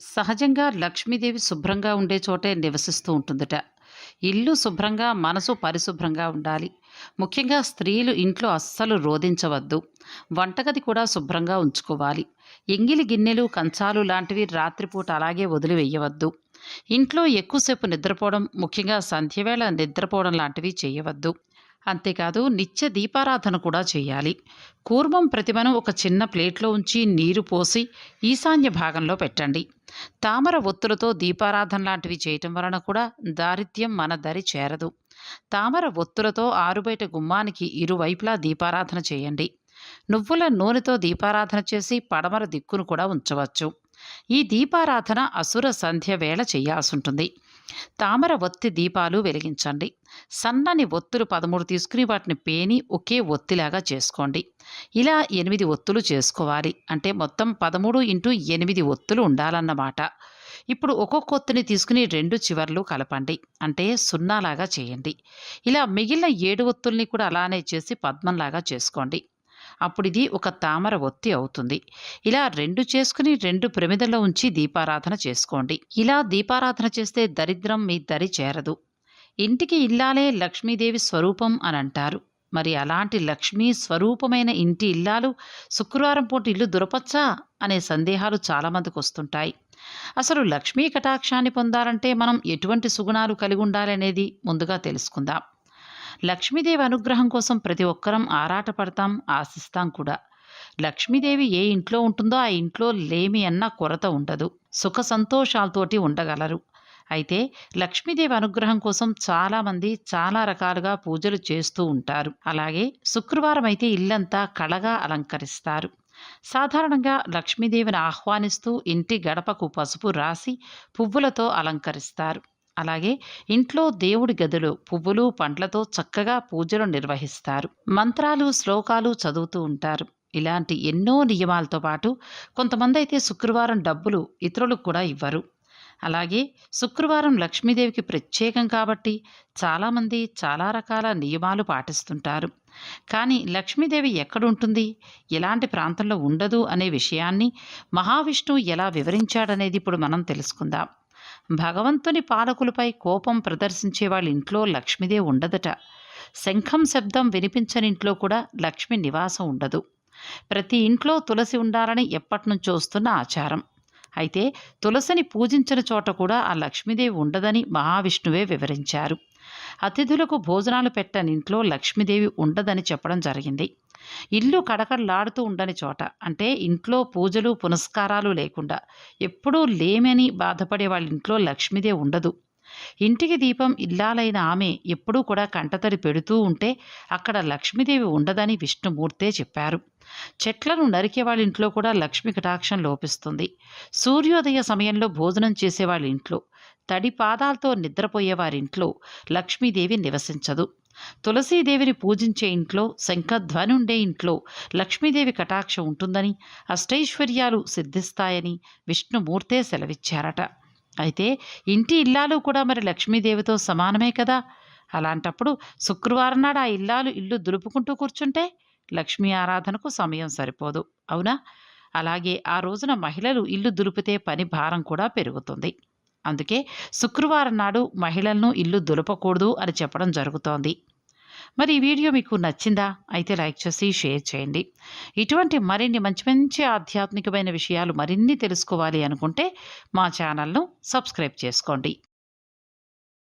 సహజంగా లక్ష్మీదేవి శుభ్రంగా ఉండే చోటే నివసిస్తూ ఉంటుందట. ఇల్లు శుభ్రంగా మనసు పరిశుభ్రంగా ఉండాలి. ముఖ్యంగా స్త్రీలు ఇంట్లో అస్సలు రోధించవద్దు. వంటగది కూడా శుభ్రంగా ఉంచుకోవాలి. ఎంగిలి గిన్నెలు కంచాలు లాంటివి రాత్రిపూట అలాగే వదిలివేయవద్దు. ఇంట్లో ఎక్కువసేపు నిద్రపోవడం ముఖ్యంగా సంధ్యవేళ నిద్రపోవడం లాంటివి చేయవద్దు. అంతేకాదు నిత్య దీపారాధన కూడా చేయాలి. కూర్మం ప్రతిమను ఒక చిన్న ప్లేట్లో ఉంచి నీరు పోసి ఈశాన్య భాగంలో పెట్టండి. తామర ఒత్తులతో దీపారాధన లాంటివి చేయటం వలన కూడా దారిద్ర్యం మన దరి చేరదు. తామర ఒత్తులతో ఆరుబయట గుమ్మానికి ఇరువైపులా దీపారాధన చేయండి. నువ్వుల నూనెతో దీపారాధన చేసి పడమర దిక్కును కూడా ఉంచవచ్చు. ఈ దీపారాధన అసుర సంధ్య వేళ చేయాల్సి ఉంటుంది. తామర ఒత్తి దీపాలు వెలిగించండి. సన్నని ఒత్తులు పదమూడు తీసుకుని వాటిని పేని ఒకే ఒత్తిలాగా చేసుకోండి. ఇలా ఎనిమిది ఒత్తులు చేసుకోవాలి. అంటే మొత్తం పదమూడు ఇంటూ ఎనిమిది ఒత్తులు ఉండాలన్నమాట. ఇప్పుడు ఒక్కొక్క ఒత్తిని తీసుకుని రెండు చివర్లు కలపండి. అంటే సున్నాలాగా చేయండి. ఇలా మిగిలిన ఏడు ఒత్తుల్ని కూడా అలానే చేసి పద్మంలాగా చేసుకోండి. అప్పుడు ఇది ఒక తామర ఒత్తి అవుతుంది. ఇలా రెండు చేసుకుని రెండు ప్రమిదలో ఉంచి దీపారాధన చేసుకోండి. ఇలా దీపారాధన చేస్తే దరిద్రం మీ దరి చేరదు. ఇంటికి ఇల్లాలే లక్ష్మీదేవి స్వరూపం అని అంటారు. మరి అలాంటి లక్ష్మీ స్వరూపమైన ఇంటి ఇల్లాలు శుక్రవారం పూట ఇల్లు దొరపచ్చా అనే సందేహాలు చాలామందికి వస్తుంటాయి. అసలు లక్ష్మీ కటాక్షాన్ని పొందాలంటే మనం ఎటువంటి సుగుణాలు కలిగి ఉండాలనేది ముందుగా తెలుసుకుందాం. లక్ష్మీదేవి అనుగ్రహం కోసం ప్రతి ఒక్కరం ఆరాటపడతాం ఆశిస్తాం కూడా. లక్ష్మీదేవి ఏ ఇంట్లో ఉంటుందో ఆ ఇంట్లో లేమి అన్న కొరత ఉండదు. సుఖ సంతోషాలతోటి ఉండగలరు. అయితే లక్ష్మీదేవి అనుగ్రహం కోసం చాలామంది చాలా రకాలుగా పూజలు చేస్తూ ఉంటారు. అలాగే శుక్రవారం అయితే ఇల్లంతా కళగా అలంకరిస్తారు. సాధారణంగా లక్ష్మీదేవిని ఆహ్వానిస్తూ ఇంటి గడపకు పసుపు రాసి పువ్వులతో అలంకరిస్తారు. అలాగే ఇంట్లో దేవుడి గదిలో పువ్వులు పండ్లతో చక్కగా పూజలు నిర్వహిస్తారు. మంత్రాలు శ్లోకాలు చదువుతూ ఉంటారు. ఇలాంటి ఎన్నో నియమాలతో పాటు కొంతమంది అయితే శుక్రవారం డబ్బులు ఇతరులకు కూడా ఇవ్వరు. అలాగే శుక్రవారం లక్ష్మీదేవికి ప్రత్యేకం కాబట్టి చాలామంది చాలా రకాల నియమాలు పాటిస్తుంటారు. కానీ లక్ష్మీదేవి ఎక్కడుంటుంది? ఎలాంటి ప్రాంతంలో ఉండదు అనే విషయాన్ని మహావిష్ణువు ఎలా వివరించాడనేది ఇప్పుడు మనం తెలుసుకుందాం. భగవంతుని పాలకులపై కోపం ప్రదర్శించే వాళ్ళ ఇంట్లో లక్ష్మిదే ఉండదట. శంఖం శబ్దం వినిపించని ఇంట్లో కూడా లక్ష్మి నివాసం ఉండదు. ప్రతి ఇంట్లో తులసి ఉండాలని ఎప్పటినుంచో వస్తున్న ఆచారం. అయితే తులసిని పూజించిన చోట కూడా ఆ లక్ష్మీదేవి ఉండదని మహావిష్ణువే వివరించారు. అతిథులకు భోజనాలు పెట్టని ఇంట్లో లక్ష్మీదేవి ఉండదని చెప్పడం జరిగింది. ఇల్లు కడకడలాడుతూ ఉండని చోట అంటే ఇంట్లో పూజలు పునస్కారాలు లేకుండా ఎప్పుడూ లేమని బాధపడే వాళ్ళ ఇంట్లో లక్ష్మీదేవి ఉండదు. ఇంటికి దీపం ఇల్లాలైన ఆమె ఎప్పుడూ కూడా కంటతడి పెడుతూ ఉంటే అక్కడ లక్ష్మీదేవి ఉండదని విష్ణుమూర్తే చెప్పారు. చెట్లను నరికే వాళ్ళ ఇంట్లో కూడా లక్ష్మి కటాక్షం లోపిస్తుంది. సూర్యోదయ సమయంలో భోజనం చేసే వాళ్ళ ఇంట్లో తడి పాదాలతో నిద్రపోయేవారింట్లో లక్ష్మీదేవి నివసించదు. తులసీదేవిని పూజించే ఇంట్లో శంఖధ్వని ఉండే ఇంట్లో లక్ష్మీదేవి కటాక్షం ఉంటుందని అష్టైశ్వర్యాలు సిద్ధిస్తాయని విష్ణుమూర్తే సెలవిచ్చారట. అయితే ఇంటి ఇల్లాలు కూడా మరి లక్ష్మీదేవితో సమానమే కదా? అలాంటప్పుడు శుక్రవారం నాడు ఆ ఇల్లాలు ఇల్లు దులుపుకుంటూ కూర్చుంటే లక్ష్మీ ఆరాధనకు సమయం సరిపోదు. అవునా? అలాగే ఆ రోజున మహిళలు ఇల్లు దులిపితే పని భారం కూడా పెరుగుతుంది. అందుకే శుక్రవారం నాడు మహిళలను ఇల్లు దులపకూడదు అని చెప్పడం జరుగుతోంది. మరి ఈ వీడియో మీకు నచ్చిందా? అయితే లైక్ చేసి షేర్ చేయండి. ఇటువంటి మరిన్ని మంచి మంచి ఆధ్యాత్మికమైన విషయాలు మరిన్ని తెలుసుకోవాలి అనుకుంటే మా ఛానల్ను సబ్స్క్రైబ్ చేసుకోండి.